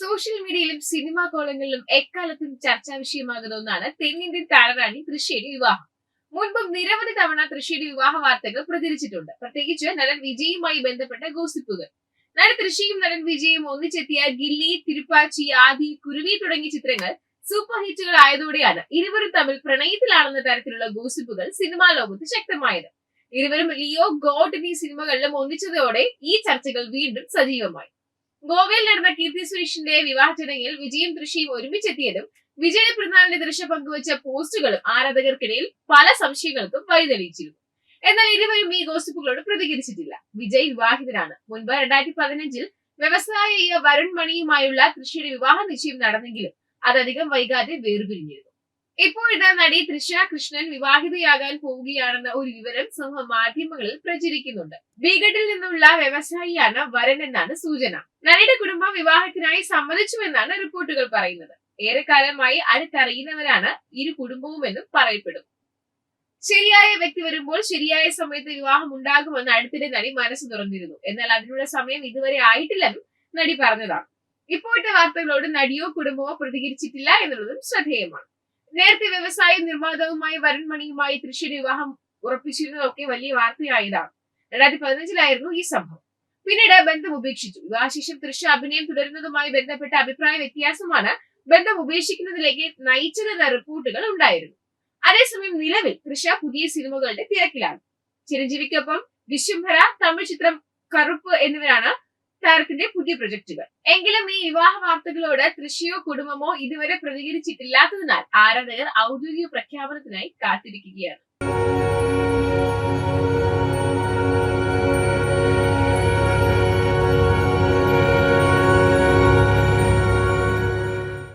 Social മീഡിയയിലും cinema കോളങ്ങളിലും എക്കാലത്തും ചർച്ചാ വിഷയമാകുന്ന ഒന്നാണ് തെന്നിന്ത്യൻ താരറാണി തൃശ്ശേരി വിവാഹം. മുൻപ് നിരവധി തവണ തൃശ്ശേരി വിവാഹ വാർത്തകൾ പ്രചരിച്ചിട്ടുണ്ട്. പ്രത്യേകിച്ച് നടൻ വിജയുമായി ബന്ധപ്പെട്ട ഗോസിപ്പുകൾ. നടൻ തൃശ്ശിയും നടൻ വിജയും ഒന്നിച്ചെത്തിയ ഗില്ലി തിരുപ്പാച്ചി ആദി കുരുവി തുടങ്ങിയ ചിത്രങ്ങൾ സൂപ്പർ ഹിറ്റുകൾ ആയതോടെയാണ് ഇരുവരും തമ്മിൽ പ്രണയത്തിലാണെന്ന തരത്തിലുള്ള ഗോസിപ്പുകൾ സിനിമാ ലോകത്ത് ശക്തമായത്. ഇരുവരും ലിയോ ഗോഡ് എന്നീ സിനിമകളിലും ഒന്നിച്ചതോടെ ഈ ചർച്ചകൾ വീണ്ടും സജീവമായി. ഗോവയിൽ നടന്ന കീർത്തി സുരേഷിന്റെ വിവാഹ ചടങ്ങിൽ വിജയും തൃശിയും ഒരുമിച്ചെത്തിയതും വിജയ പെരുന്നാളിന്റെ ദൃശ്യം പങ്കുവച്ച പോസ്റ്റുകളും ആരാധകർക്കിടയിൽ പല സംശയങ്ങൾക്കും വഴിതെളിയിച്ചിരുന്നു. എന്നാൽ ഇരുവരും ഈ ഗോസിപ്പുകളോട് പ്രതികരിച്ചിട്ടില്ല. വിജയ് വിവാഹിതനാണ്. മുൻപ് രണ്ടായിരത്തി പതിനഞ്ചിൽ വ്യവസായ വരുൺ മണിയുമായുള്ള തൃശയുടെ വിവാഹ നിശ്ചയം നടന്നെങ്കിലും അതധികം വൈകാതെ വേർപിരിഞ്ഞിരുന്നു. ഇപ്പോഴിതാ നടി തൃഷ കൃഷ്ണൻ വിവാഹിതയാകാൻ പോവുകയാണെന്ന ഒരു വിവരം സമൂഹ മാധ്യമങ്ങളിൽ പ്രചരിക്കുന്നുണ്ട്. ബീഗഡിൽ നിന്നുള്ള വ്യവസായിയാണ് വരൻ എന്നാണ് സൂചന. നടിയുടെ കുടുംബം വിവാഹത്തിനായി സമ്മതിച്ചുവെന്നാണ് റിപ്പോർട്ടുകൾ പറയുന്നത്. ഏറെക്കാലമായി അടുത്തറിയുന്നവരാണ് ഇരു കുടുംബവുമെന്നും പറയപ്പെടും. ശരിയായ വ്യക്തി വരുമ്പോൾ ശരിയായ സമയത്ത് വിവാഹം ഉണ്ടാകുമെന്ന് അടുത്തിടെ നടി മനസ്സ് തുറന്നിരുന്നു. എന്നാൽ അതിനുള്ള സമയം ഇതുവരെ ആയിട്ടില്ലെന്നും നടി പറഞ്ഞതാണ്. ഇപ്പോഴത്തെ വാർത്തകളോട് നടിയോ കുടുംബമോ പ്രതികരിച്ചിട്ടില്ല എന്നുള്ളതും ശ്രദ്ധേയമാണ്. നേരത്തെ വ്യവസായ നിർമ്മാതാവുമായി വരുൺ മണിയുമായി തൃശ്ശൂർ വിവാഹം ഉറപ്പിച്ചിരുന്നതൊക്കെ വലിയ വാർത്തയായതാണ്. രണ്ടായിരത്തി പതിനഞ്ചിലായിരുന്നു ഈ സംഭവം. പിന്നീട് ബന്ധം ഉപേക്ഷിച്ചു. വിവാഹശേഷം തൃശ്ശൂർ അഭിനയം തുടരുന്നതുമായി ബന്ധപ്പെട്ട അഭിപ്രായ വ്യത്യാസമാണ് ബന്ധം ഉപേക്ഷിക്കുന്നതിലേക്ക് നയിച്ചതെന്ന റിപ്പോർട്ടുകൾ ഉണ്ടായിരുന്നു. അതേസമയം നിലവിൽ തൃശ പുതിയ സിനിമകളുടെ തിരക്കിലാണ്. ചിരഞ്ജീവിക്കൊപ്പം വിശ്വംഭര തമിഴ് ചിത്രം കറുപ്പ് എന്നിവരാണ് താരത്തിന്റെ പുതിയ പ്രൊജക്ടുകൾ. എങ്കിലും ഈ വിവാഹ വാർത്തകളോട് തൃശയോ കുടുംബമോ ഇതുവരെ പ്രതികരിച്ചിട്ടില്ലാത്തതിനാൽ ആരാധകർ ഔദ്യോഗിക പ്രഖ്യാപനത്തിനായി കാത്തിരിക്കുകയാണ്.